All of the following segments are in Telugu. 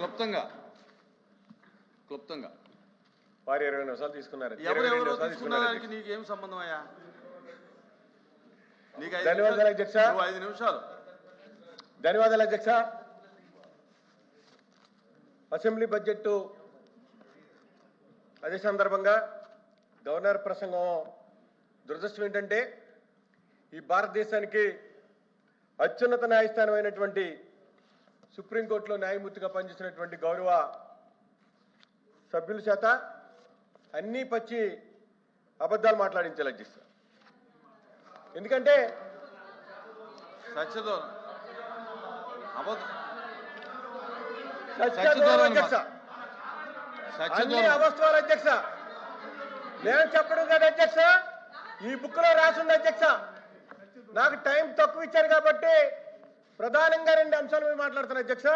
క్లుప్తంగా. క్లుప్తంగా. వారు ఇరవై నిమిషాలు తీసుకున్నారు. ఎవరెవరో నీకేం సంబంధం అయ్యా? నీకు ధన్యవాదాలు, అధ్యక్ష. ఐదు నిమిషాలు. ధన్యవాదాలు అధ్యక్ష. అసెంబ్లీ బడ్జెట్ అదే సందర్భంగా గవర్నర్ ప్రసంగం దురదృష్టం ఏంటంటే ఈ భారతదేశానికి అత్యున్నత న్యాయస్థానమైనటువంటి సుప్రీంకోర్టులో న్యాయమూర్తిగా పనిచేసినటువంటి గౌరవ సభ్యుల చేత అన్నీ పచ్చి అబద్ధాలు మాట్లాడించాలి అధ్యక్ష ఎందుకంటే సత్యదూరం అధ్యక్ష. అన్ని అధ్యక్ష. నేను చెప్పడం కదా అధ్యక్ష. ఈ బుక్లో రాసింది అధ్యక్ష. నాకు టైం తక్కువ ఇచ్చారు కాబట్టి ప్రధానంగా రెండు అంశాల మీద మాట్లాడుతున్నా అధ్యక్ష.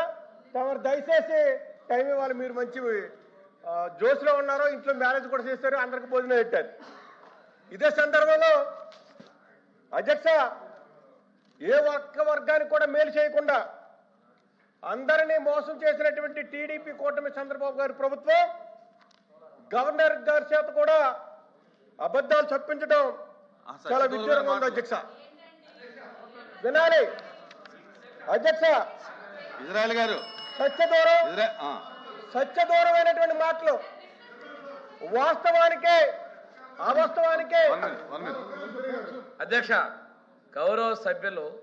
తమరు దయచేసి టైం ఇవ్వాలి మీరు మంచి ఆ, జోష్లో ఉన్నారో ఇంట్లో మ్యారేజ్ కూడా చేస్తారు అందరికి భోజనం పెట్టారు. ఇదే సందర్భంలో అధ్యక్ష ఏ ఒక్క వర్గానికి కూడా మేలు చేయకుండా అందరినీ మోసం చేసినటువంటి టీడీపీ కూటమి చంద్రబాబు గారి ప్రభుత్వం గవర్నర్ గారి చేత కూడా అబద్ధాలు చెప్పించడం చాలా విడ్డూరంగా ఉంది. అధ్యక్ష. వినాలి. అధ్యక్ష. ఇజ్రాయెల్ గారు. సత్యదూరం. సత్యదూరమైనటువంటి మాటలు వాస్తవానికే అవాస్తవానికే. అధ్యక్ష గౌరవ సభ్యులు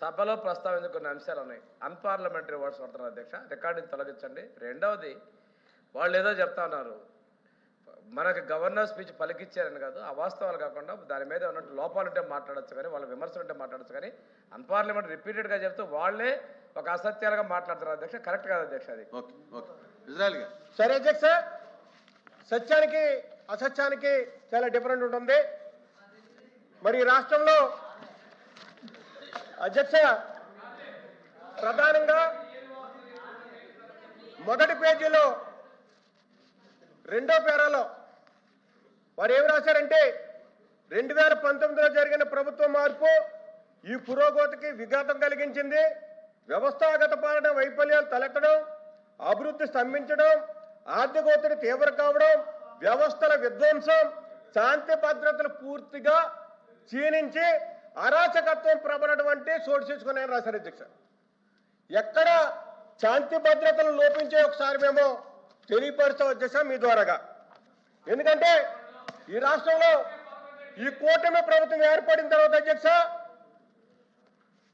సభలో ప్రస్తావించిన కొన్ని అంశాలు ఉన్నాయి. అన్పార్లమెంటరీ వర్డ్స్ పడుతున్నారు అధ్యక్ష. రికార్డింగ్ తొలగించండి. రెండవది వాళ్ళు ఏదో చెప్తా ఉన్నారు. మనకి గవర్నర్ స్పీచ్ పలికిచ్చారని కాదు అవాస్తవాలు కాకుండా దాని మీద ఉన్నట్టు లోపాలు ఉంటే మాట్లాడచ్చు కానీ వాళ్ళ విమర్శలు ఉంటే మాట్లాడచ్చు కానీ అన్పార్లమెంట్ రిపీటెడ్గా చెప్తూ వాళ్ళే ఒక అసత్యాలుగా మాట్లాడుతున్నారు అధ్యక్ష. కరెక్ట్ కాదు అధ్యక్ష అది. Okay okay. ఇజ్రాయెల్ గారు. సరే అధ్యక్ష సత్యానికి అసత్యానికి చాలా డిఫరెంట్ ఉంటుంది. మరి ఈ రాష్ట్రంలో అధ్యక్ష ప్రధానంగా మొదటి పేజీలో రెండో పేరాలో వారు ఏం రాశారంటే రెండు వేల పంతొమ్మిదిలో జరిగిన ప్రభుత్వ మార్పు ఈ పురోగతికి విఘాతం కలిగించింది. వ్యవస్థాగత పాలన వైఫల్యాలు తలెత్తడం అభివృద్ధి స్తంభించడం ఆర్థిక ఒత్తిడి తీవ్ర కావడం వ్యవస్థల విధ్వంసం శాంతి భద్రతలు పూర్తిగా క్షీణించి అరాచకత్వం ప్రబలటువంటి అంటే చోటు రాశారు అధ్యక్ష? ఎక్కడ శాంతి భద్రతలు లోపించే ఒకసారి మేము తెలియపరుస్తాం అధ్యక్ష మీ ద్వారాగా. ఎందుకంటే ఈ రాష్ట్రంలో ఈ కూటమి ప్రభుత్వం ఏర్పడిన తర్వాత అధ్యక్ష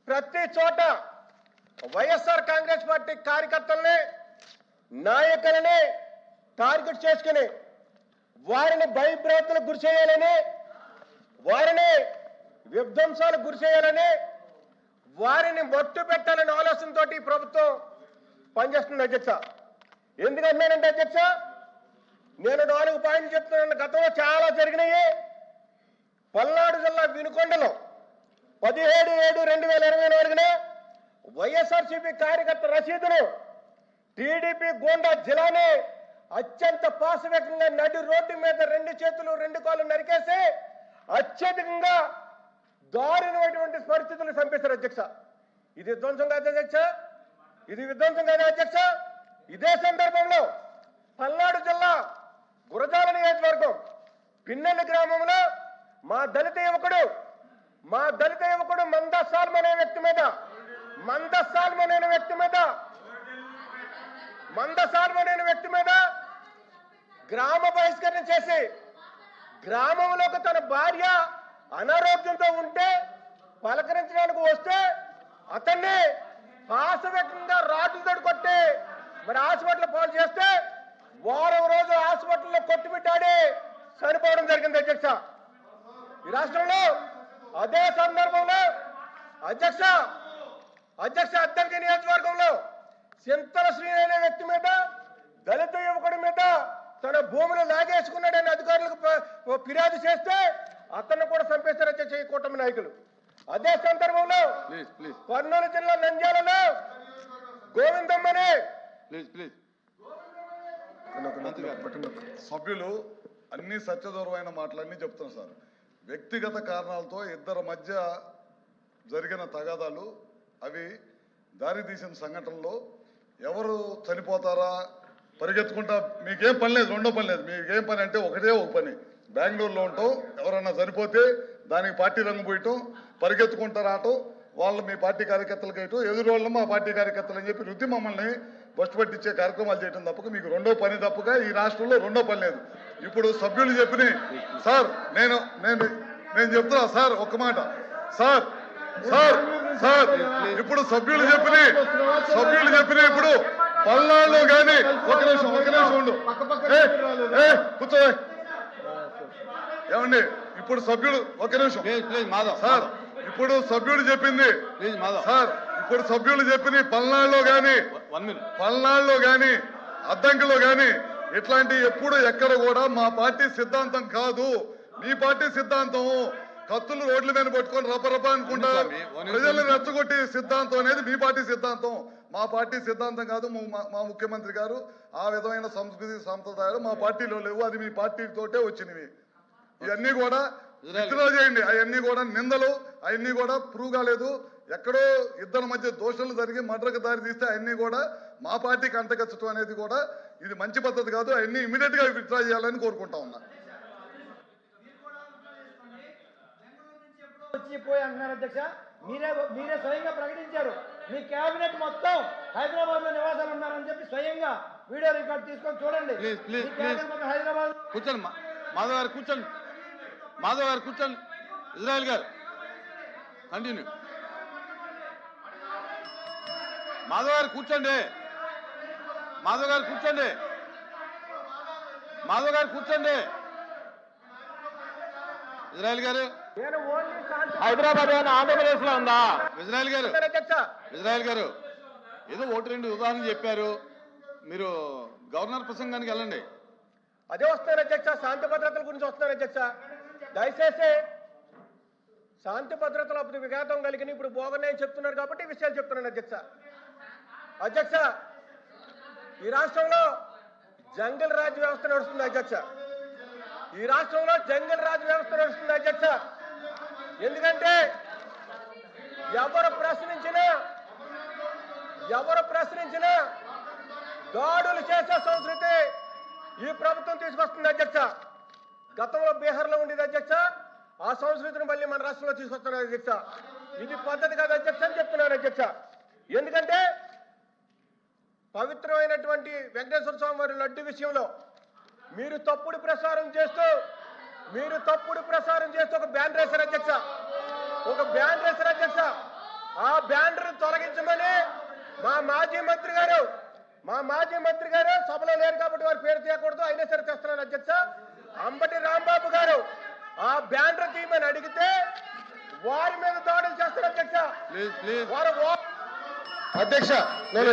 ప్రతి చోట వైఎస్ఆర్ కాంగ్రెస్ పార్టీ కార్యకర్తల్ని నాయకులని టార్గెట్ చేసుకుని వారిని భయభ్రాంతులకు గురి చేయాలని వారిని విధ్వంసాలకు గురి చేయాలని వారిని మట్టు పెట్టాలనే ఆలోచనతో ఈ ప్రభుత్వం పనిచేస్తుంది అధ్యక్ష. ఎందుకంటున్నానంటే అధ్యక్ష నేను నాలుగు పాయింట్లు చెప్తున్నాను. గతంలో చాలా జరిగినాయి. పల్నాడు జిల్లా వినుకొండలో పదిహేడు ఏడు రెండు వేల ఇరవై నాలుగున వైఎస్ఆర్సీపీ కార్యకర్త రసీదును టీడీపీ గోండా జిల్లానే అత్యంత పాశవికంగా నడి రోడ్డు మీద రెండు చేతులు రెండు కాళ్ళు నరికేసి అత్యధికంగా దారుణమైనటువంటి పరిస్థితులు చంపేశారు అధ్యక్ష. ఇది విధ్వంసం కాదు అధ్యక్ష. ఇది విధ్వంసం కాదు అధ్యక్ష. ఇదే సందర్భంలో పల్నాడు జిల్లా పిన్నెల గ్రామంలో మా దళిత యువకుడు మా దళిత యువకుడు మంద అనే వ్యక్తి మీద మంద అనే వ్యక్తి మీద మంద అనే వ్యక్తి మీద గ్రామ బహిష్కరణ చేసి గ్రామంలోకి తన భార్య అనారోగ్యంతో ఉంటే పలకరించడానికి వస్తే అతన్ని పాశవికంగా రాడ్లతో కొట్టి మరి హాస్పిటల్ పాలు చేస్తే వారం రోజు హాస్పిటల్లో కొట్టుమిట్టాడి చనిపోవడం జరిగింది అధ్యక్ష ఈ రాష్ట్రంలో అదే సందర్భంలో అధ్యక్ష అధ్యక్ష అద్దెకి నియోజకవర్గంలో చింతల శ్రీ అనే వ్యక్తి మీద దళిత యువకుడి మీద తన భూమిని లాగేసుకున్నాడని అధికారులకు ఫిర్యాదు చేస్తే అతన్ని కూడా చంపేశారు అధ్యక్ష ఈ కూటమి నాయకులు. అదే సందర్భంలో ప్లీజ్ ప్లీజ్ కర్నూలు జిల్లా నంద్యాలలో గోవిందమ్మని ప్లీజ్ ప్లీజ్ సభ్యులు అన్ని సత్యదూరమైన మాటలన్నీ చెప్తున్నారు సార్. వ్యక్తిగత కారణాలతో ఇద్దరి మధ్య జరిగిన తగాదాలు అవి దారితీసిన సంఘటనలో. ఎవరు చనిపోతారా? పరిగెత్తుకుంటా మీకేం పని లేదు రెండో పని లేదు. మీకేం పని అంటే ఒకటే ఒక పని. బెంగళూరులో ఉంటాం ఎవరన్నా చనిపోతే దానికి పార్టీ రంగు పోయటం పరిగెత్తుకుంటా రావటం వాళ్ళు మీ పార్టీ కార్యకర్తలకు వేయటం ఎదురు వాళ్ళు మా పార్టీ కార్యకర్తలు అని చెప్పి రుద్ది మమ్మల్ని బస్సు పట్టించే కార్యక్రమాలు చేయటం తప్పక మీకు రెండో పని తప్పక ఈ రాష్ట్రంలో రెండో పని లేదు. ఇప్పుడు సభ్యులు చెప్పిన సార్ నేను నేను నేను చెప్తున్నా సార్ ఒక్క మాట సార్ సార్ సార్ ఇప్పుడు సభ్యులు చెప్పిన సభ్యులు చెప్పిన ఇప్పుడు పల్నాడులో కానీ ఒక నిమిషం ఒక నిమిషం ఉండు. కూర్చో ఏమండి ఇప్పుడు సభ్యులు ఒక నిమిషం. సార్ ఇప్పుడు సభ్యుడు చెప్పింది సార్ ఇప్పుడు సభ్యులు చెప్పింది పల్నాడులో కానీ పల్నాడులో కానీ అద్దంకిలో కానీ ఇట్లాంటి ఎప్పుడు ఎక్కడ కూడా మా పార్టీ సిద్ధాంతం కాదు. మీ పార్టీ సిద్ధాంతం కత్తులు రోడ్ల మీద పట్టుకొని రప రప అనుకుంటా. ప్రజల్ని రెచ్చగొట్టి సిద్ధాంతం అనేది మీ పార్టీ సిద్ధాంతం. మా పార్టీ సిద్ధాంతం కాదు మా- ముఖ్యమంత్రి గారు ఆ విధమైన సంస్కృతి సాంప్రదాయాలు మా పార్టీలో లేవు. అది మీ పార్టీ తోటే వచ్చినవి. ఇవన్నీ కూడా విత్డ్రా చేయండి. అవన్నీ కూడా నిందలు అవన్నీ కూడా ప్రూవ్ కాలేదు ఎక్కడో ఇద్దరి మధ్య దోషాలు జరిగి మడ్రకు దారి తీస్తే అవన్నీ కూడా మా పార్టీకి అంటగచ్చటం అనేది కూడా ఇది మంచి పద్ధతి కాదు. అవన్నీ ఇమీడియట్గా విత్డ్రా చేయాలని కోరుకుంటా ఉన్నా. వచ్చి పోయి అంటున్నారు అధ్యక్ష. మీరే మీరే స్వయంగా ప్రకటించారు. మీ కేబినెట్ మొత్తం హైదరాబాద్లో నివాసాలు ఉన్నారని చెప్పి స్వయంగా వీడియో రికార్డ్ తీసుకొని చూడండి. హైదరాబాద్ కూర్చోండి మా- మాధవ్ గారు కూర్చోండి. మాధవ్ గారు కూర్చోండి. ఇజ్రాయల్ గారు. కంటిన్యూ. మాధవ్ గారు కూర్చోండి. మాధవ్ గారు కూర్చోండి. మాధవ్ గారు కూర్చోండి. ఇజ్రాయల్ గారు. నేను ఓన్లీ శాంతి హైదరాబాద్ ఆంధ్రప్రదేశ్లో ఉందా? ఇజ్రాయల్ గారు. అధ్యక్ష. ఇజ్రాయల్ గారు. ఏదో ఒకటి రెండు ఉదాహరణ చెప్పారు. మీరు గవర్నర్ ప్రసంగానికి వెళ్ళండి. అదే వస్తున్నారు అధ్యక్ష. శాంతి భద్రతల గురించి వస్తున్నారు అధ్యక్ష. దయచేసి శాంతి భద్రతల అప్పుడు విఘాతం కలిగిన ఇప్పుడు బోగనే చెప్తున్నారు కాబట్టి విషయాలు చెప్తున్నాను అధ్యక్ష. అధ్యక్ష ఈ రాష్ట్రంలో జంగల్ రాజ్ వ్యవస్థ నడుస్తుంది అధ్యక్ష. ఈ రాష్ట్రంలో జంగల్ రాజ్ వ్యవస్థ నడుస్తుంది అధ్యక్ష. ఎందుకంటే ఎవరు ప్రశ్నించినా ఎవరు ప్రశ్నించినా దాడులు చేసే సంస్కృతి ఈ ప్రభుత్వం తీసుకొస్తుంది అధ్యక్ష. గతంలో బీహార్లో ఉండేది అధ్యక్ష ఆ సంస్కృతిని మళ్ళీ మన రాష్ట్రంలో తీసుకొస్తున్నారు అధ్యక్ష. ఇది పద్ధతి కాదు అధ్యక్ష అని చెప్తున్నాను అధ్యక్ష. ఎందుకంటే పవిత్రమైనటువంటి వెంకటేశ్వర స్వామి వారి లడ్డు విషయంలో మీరు తప్పుడు ప్రసారం చేస్తూ మీరు తప్పుడు ప్రసారం చేస్తూ ఒక బ్యాన్ రేసర్ అధ్యక్ష. ఒక బ్యాన్ వేశారు అధ్యక్ష. ఆ బ్యానర్ తొలగించమని మా మాజీ మంత్రి గారు మా మాజీ మంత్రి గారు సభలో లేరు కాబట్టి వారి పేరు తీయకూడదు అయినా సరే తెస్తున్నాను అధ్యక్ష. అంబటి రాంబాబు గారు ఆ బ్యానర్ తీయమని అడిగితే వారి మీద దాడులు చేస్తారు అధ్యక్ష. అధ్యక్ష నేను